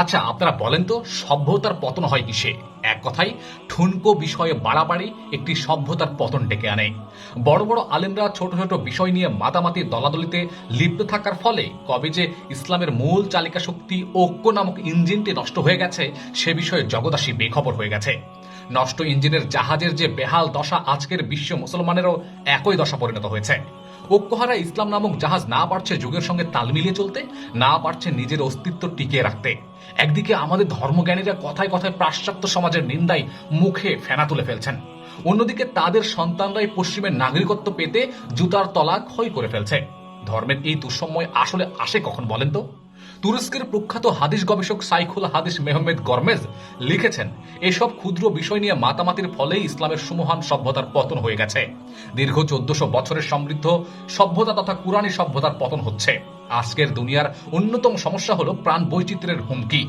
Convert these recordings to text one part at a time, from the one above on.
আচ্ছা আপনারা বলেন তো, সভ্যতার পতন হয় কিসে? এক কথাই ঠুনকো বিষয়ে বাড়াবাড়ি একটি সভ্যতার পতন ডেকে আনে। বড় বড় আলেমরা ছোট ছোট বিষয় নিয়ে মাতামাতি দলাদলিতে লিপ্ত থাকার ফলে কবে যে ইসলামের মূল চালিকা শক্তি ঐক্য নামক ইঞ্জিনটি নষ্ট হয়ে গেছে, সে বিষয়ে জগদাসী বেখবর হয়ে গেছে। নষ্ট ইঞ্জিনের জাহাজের যে বেহাল দশা আজকের বিশ্ব মুসলমানেরও একই দশা পরিণত হয়েছে। ঐক্যহারা ইসলাম নামক জাহাজ না পারছে যুগের সঙ্গে তাল মিলিয়ে চলতে, না পারছে নিজের অস্তিত্ব টিকিয়ে রাখতে। একদিকে আমাদের ধর্মজ্ঞানীরা কথায় কথায় পাশ্চাত্য সমাজের নিন্দায় মুখে ফেনা তুলে ফেলছেন। অন্যদিকে তাদের সন্তানরাই পশ্চিমের নাগরিকত্ব পেতে জুতার তলা ক্ষয় করে ফেলছে। ধর্মের এই দুঃসময় আসলে আসে কখন বলেন তো? তুরস্কের প্রখ্যাত হাদিস গবেষক সাইখুল হাদিস মেহমেদ গরমেজ লিখেছেন, এসব ক্ষুদ্র বিষয় নিয়ে মাতামাতির ফলেই ইসলামের সুমহান সভ্যতার পতন হয়ে গেছে। দীর্ঘ চোদ্দশো বছরের সমৃদ্ধ সভ্যতা তথা কুরআনী সভ্যতার পতন হচ্ছে। আজকের দুনিয়ার অন্যতম সমস্যা হলো প্রাণ বৈচিত্র্যের হুমকি।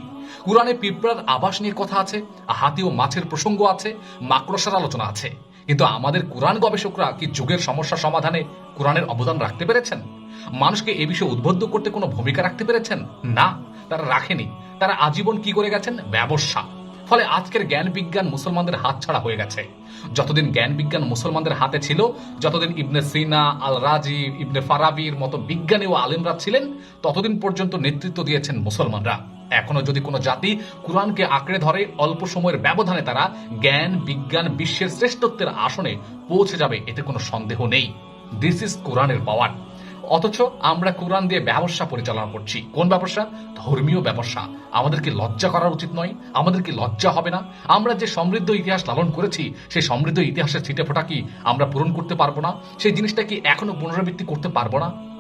কুরআনে পিঁপড়ার আবাস নিয়ে কথা আছে, হাতি ও মাছের প্রসঙ্গ আছে, মাকড়সার আলোচনা আছে। কিন্তু আমাদের কোরআন গবেষকরা কি যুগের সমস্যা সমাধানে কোরআনের অবদান রাখতে পেরেছেন? মানুষকে এ বিষয়ে উদ্বুদ্ধ করতে কোনো ভূমিকা রাখতে পেরেছেন? না, তারা রাখেনি। তারা আজীবন কি করে গেছেন? ব্যবসা। ফলে আজকের জ্ঞান বিজ্ঞান মুসলমানদের হাত ছাড়া হয়ে গেছে। যতদিন জ্ঞান বিজ্ঞান মুসলমানদের হাতে ছিল, যতদিন ইবনে সিনা আল রাজি ইবনে ফারাবির মতো বিজ্ঞানী ও আলেমরা ছিলেন, ততদিন পর্যন্ত নেতৃত্ব দিয়েছেন মুসলমানরা। এখনও যদি কোনো জাতি কোরআনকে আঁকড়ে ধরে, অল্প সময়ের ব্যবধানে তারা জ্ঞান, বিজ্ঞান, বিশ্বের শ্রেষ্ঠত্বের আসনে পৌঁছে যাবে, এতে কোনো সন্দেহ নেই। দিস ইজ কোরআনের পাওয়ার অথচ আমরা কোরআন দিয়ে ব্যবসা পরিচালনা করছি। কোন ব্যবসা? ধর্মীয় ব্যবসা। আমাদের কি লজ্জা করা উচিত নয়। আমাদের কি লজ্জা হবে না। আমরা যে সমৃদ্ধ ইতিহাস লালন করেছি, সেই সমৃদ্ধ ইতিহাসের ছিটে ফোটা কি আমরা পূরণ করতে পারব না? সেই জিনিসটা কি এখনও পুনরাবৃত্তি করতে পারব না?